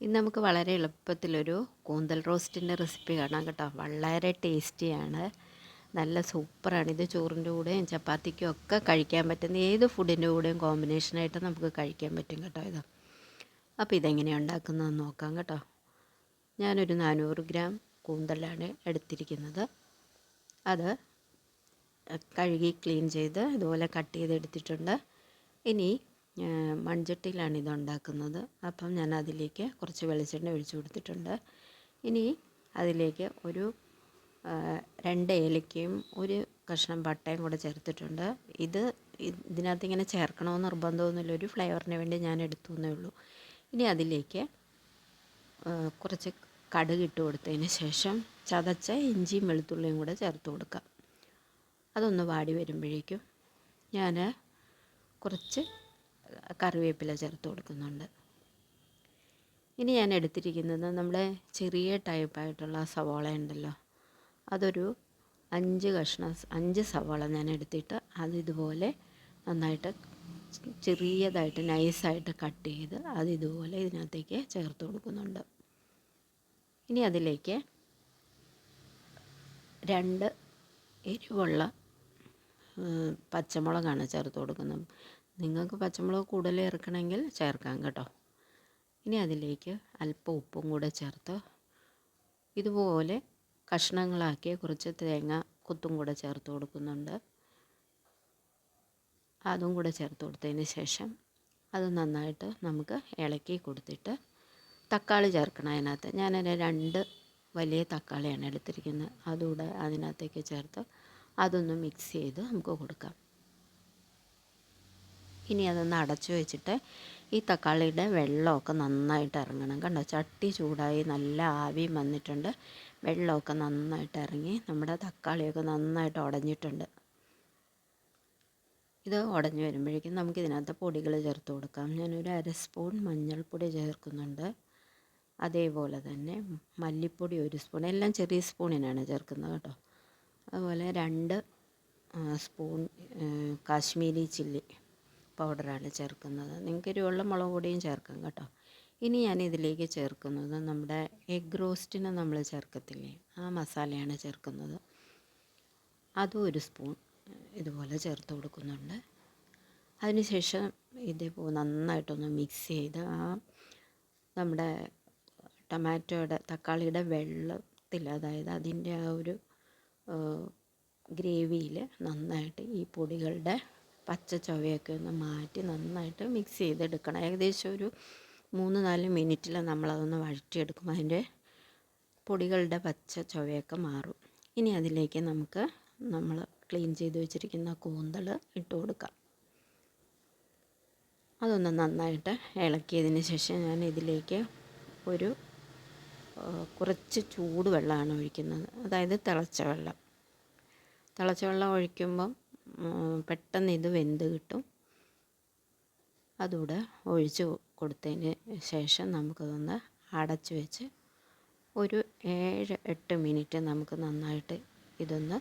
ഇന്ന് നമുക്ക് വളരെ എളുപ്പത്തിലൊരു കൂന്തൽ റോസ്റ്റിന്റെ റെസിപ്പി കാണാം കേട്ടോ. വളരെ ടേസ്റ്റിയാണ്. നല്ല സൂപ്പറാണ്. ഇത് ചോറിന്റെ കൂടെയും ചപ്പാത്തിക്കും ഒക്കെ കഴിക്കാൻ പറ്റുന്ന ഏത് ഫുഡിന്റെ കൂടെയും കോമ്പിനേഷനായിട്ട് നമുക്ക് കഴിക്കാൻ പറ്റും കേട്ടോ ഇത്. അപ്പോൾ ഇതെങ്ങനെയാണ് ഉണ്ടാക്കുന്നതെന്ന് നോക്കാം കേട്ടോ. ഞാനൊരു നാനൂറ് ഗ്രാം കൂന്തലാണ് എടുത്തിരിക്കുന്നത്. അത് കഴുകി ക്ലീൻ ചെയ്ത് ഇതുപോലെ കട്ട് ചെയ്ത് എടുത്തിട്ടുണ്ട് ഇനി മൺചട്ടിയിലാണ് ഇത് ഉണ്ടാക്കുന്നത് അപ്പം ഞാൻ അതിലേക്ക് കുറച്ച് വെളിച്ചെണ്ണ ഒഴിച്ചു കൊടുത്തിട്ടുണ്ട്. ഇനി അതിലേക്ക് ഒരു രണ്ട് ഏലക്കയും ഒരു കഷ്ണം പട്ടയും കൂടെ ചേർത്തിട്ടുണ്ട്. ഇത് ഇതിനകത്ത് ഇങ്ങനെ ചേർക്കണമെന്ന് നിർബന്ധമൊന്നുമില്ല. ഒരു ഫ്ലേവറിന് വേണ്ടി ഞാൻ എടുത്തു എന്നേ ഉള്ളൂ. ഇനി അതിലേക്ക് കുറച്ച് കടുക് ഇട്ട് കൊടുത്തതിന് ശേഷം ചതച്ച ഇഞ്ചിയും വെളുത്തുള്ളിയും കൂടെ ചേർത്ത് കൊടുക്കാം. അതൊന്ന് വാടി വരുമ്പോഴേക്കും ഞാൻ കുറച്ച് കറിവേപ്പില ചേർത്ത് കൊടുക്കുന്നുണ്ട്. ഇനി ഞാൻ എടുത്തിരിക്കുന്നത് നമ്മുടെ ചെറിയ ടൈപ്പായിട്ടുള്ള സവാള ഉണ്ടല്ലോ. അതൊരു അഞ്ച് കഷ്ണം അഞ്ച് സവാള ഞാൻ എടുത്തിട്ട് അത് ഇതുപോലെ നന്നായിട്ട് ചെറിയതായിട്ട് നൈസായിട്ട് കട്ട് ചെയ്ത് അത് ഇതുപോലെ ഇതിനകത്തേക്ക് ചേർത്ത് കൊടുക്കുന്നുണ്ട്. ഇനി അതിലേക്ക് രണ്ട് എരിവുള്ള പച്ചമുളകാണ് ചേർത്ത് കൊടുക്കുന്നത്. നിങ്ങൾക്ക് പച്ചമുളക് കൂടുതൽ ചേർക്കണമെങ്കിൽ ചേർക്കാം കേട്ടോ. ഇനി അതിലേക്ക് അല്പം ഉപ്പും കൂടെ ചേർത്ത് ഇതുപോലെ കഷ്ണങ്ങളാക്കിയ കുറച്ച് തേങ്ങ കൊത്തും കൂടെ ചേർത്ത് കൊടുക്കുന്നുണ്ട്. അതും കൂടെ ചേർത്ത് കൊടുത്തതിന് ശേഷം അത് നന്നായിട്ട് നമുക്ക് ഇളക്കി കൊടുത്തിട്ട് തക്കാളി ചേർക്കണം അതിനകത്ത്. ഞാൻ രണ്ട് വലിയ തക്കാളിയാണ് എടുത്തിരിക്കുന്നത്. അതുകൂടെ അതിനകത്തേക്ക് ചേർത്ത് അതൊന്ന് മിക്സ് ചെയ്ത് നമുക്ക് കൊടുക്കാം. ഇനി അതൊന്ന് അടച്ചു വെച്ചിട്ട് ഈ തക്കാളിയുടെ വെള്ളമൊക്കെ നന്നായിട്ട് ഇറങ്ങണം കണ്ടോ? ചട്ടി ചൂടായി നല്ല ആവിയും വന്നിട്ടുണ്ട്. വെള്ളമൊക്കെ നന്നായിട്ട് ഇറങ്ങി നമ്മുടെ തക്കാളിയൊക്കെ നന്നായിട്ട് ഉടഞ്ഞിട്ടുണ്ട്. ഇത് ഉടഞ്ഞു വരുമ്പോഴേക്കും നമുക്ക് ഇതിനകത്ത് പൊടികൾ ചേർത്ത് കൊടുക്കാം. ഞാനൊരു അര സ്പൂൺ മഞ്ഞൾപ്പൊടി ചേർക്കുന്നുണ്ട്. അതേപോലെ തന്നെ മല്ലിപ്പൊടി ഒരു സ്പൂൺ എല്ലാം ചെറിയ സ്പൂണിനാണ് ചേർക്കുന്നത് കേട്ടോ. അതുപോലെ രണ്ട് സ്പൂൺ കാശ്മീരി ചില്ലി. പൗഡറാണ് ചേർക്കുന്നത്. നിങ്ങൾക്ക് എരിവുള്ള മുളക് പൊടിയും ചേർക്കാം കേട്ടോ. ഇനി ഞാൻ ഇതിലേക്ക് ചേർക്കുന്നത് നമ്മുടെ എഗ് റോസ്റ്റിന് നമ്മൾ ചേർക്കത്തില്ലേ? ആ മസാലയാണ് ചേർക്കുന്നത്. അതും ഒരു സ്പൂൺ ഇതുപോലെ ചേർത്ത് കൊടുക്കുന്നുണ്ട്. അതിനുശേഷം ഇതേപോലെ നന്നായിട്ടൊന്ന് മിക്സ് ചെയ്ത് ആ നമ്മുടെ ടൊമാറ്റോയുടെ തക്കാളിയുടെ വെള്ളത്തിൽ അതായത് അതിന്റെ ആ ഒരു ഗ്രേവിയിൽ നന്നായിട്ട് ഈ പൊടികളുടെ പച്ച ചൊവയൊക്കെ ഒന്ന് മാറ്റി നന്നായിട്ട് മിക്സ് ചെയ്തെടുക്കണം. ഏകദേശം ഒരു മൂന്ന് നാല് മിനിറ്റിൽ നമ്മളതൊന്ന് വഴറ്റിയെടുക്കും. അതിന്റെ പൊടികളുടെ പച്ച ചൊവയൊക്കെ മാറും. ഇനി അതിലേക്ക് നമുക്ക് നമ്മൾ ക്ലീൻ ചെയ്ത് വെച്ചിരിക്കുന്ന കൂന്തൾ ഇട്ട് കൊടുക്കാം. അതൊന്ന് നന്നായിട്ട് ഇളക്കിയതിന് ശേഷം ഞാൻ ഇതിലേക്ക് ഒരു കുറച്ച് ചൂടുവെള്ളമാണ് ഒഴിക്കുന്നത്. അതായത് തിളച്ച വെള്ളം. തിളച്ച വെള്ളം ഒഴിക്കുമ്പം പെട്ടെന്ന് ഇത് വെന്ത് കിട്ടും. അതുകൂടെ ഒഴിച്ച് കൊടുത്തതിന് ശേഷം നമുക്കതൊന്ന് അടച്ച് വെച്ച് ഒരു ഏഴ് എട്ട് മിനിറ്റ് നമുക്ക് നന്നായിട്ട് ഇതൊന്ന്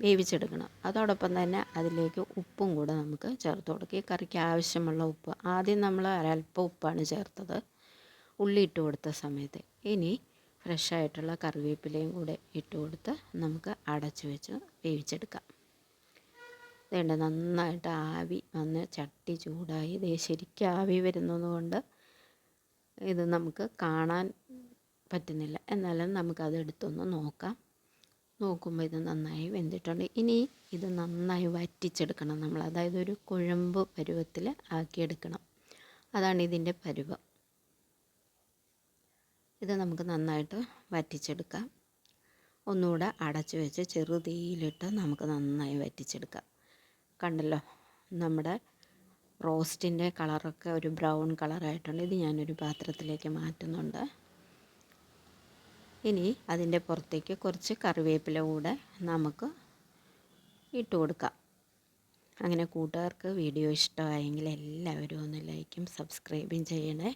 വേവിച്ചെടുക്കണം. അതോടൊപ്പം തന്നെ അതിലേക്ക് ഉപ്പും കൂടെ നമുക്ക് ചേർത്ത് കൊടുക്കുക ഈ കറിക്ക് ആവശ്യമുള്ള ഉപ്പ്. ആദ്യം നമ്മൾ ഒരല്പം ഉപ്പാണ് ചേർത്തത്. ഉള്ളി ഇട്ട് കൊടുത്ത സമയത്ത്. ഇനി ഫ്രഷായിട്ടുള്ള കറിവേപ്പിലയും കൂടെ ഇട്ട് കൊടുത്ത് നമുക്ക് അടച്ച് വെച്ച് വേവിച്ചെടുക്കാം. വേണ്ട നന്നായിട്ട് ആവി വന്ന് ചട്ടി ചൂടായി. ദേ ശരിക്കും ആവി വരുന്നതുകൊണ്ട് ഇത് നമുക്ക് കാണാൻ പറ്റുന്നില്ല. എന്നാലും നമുക്കത് എടുത്തൊന്ന് നോക്കാം. നോക്കുമ്പോൾ ഇത് നന്നായി വെന്തിട്ടുണ്ട്. ഇനി ഇത് നന്നായി വറ്റിച്ചെടുക്കണം നമ്മൾ. അതായത് ഒരു കുഴമ്പ് പരുവത്തിൽ ആക്കിയെടുക്കണം. അതാണ് ഇതിന്റെ പരുവം. ഇത് നമുക്ക് നന്നായിട്ട് വറ്റിച്ചെടുക്കാം. ഒന്നുകൂടെ അടച്ച് വെച്ച് ചെറുതീയിലിട്ട് നമുക്ക് നന്നായി വറ്റിച്ചെടുക്കാം. കണ്ടല്ലോ നമ്മുടെ റോസ്റ്റിന്റെ കളറൊക്കെ ഒരു ബ്രൗൺ കളറായിട്ടുണ്ട് ഇത് ഞാനൊരു പാത്രത്തിലേക്ക് മാറ്റുന്നുണ്ട്. ഇനി അതിന്റെ പുറത്തേക്ക് കുറച്ച് കറിവേപ്പില കൂടെ നമുക്ക് ഇട്ട് കൊടുക്കാം. അങ്ങനെ കൂട്ടുകാർക്ക് വീഡിയോ ഇഷ്ടമായെങ്കിൽ എല്ലാവരും ഒന്ന് ലൈക്കും സബ്സ്ക്രൈബും ചെയ്യണേ.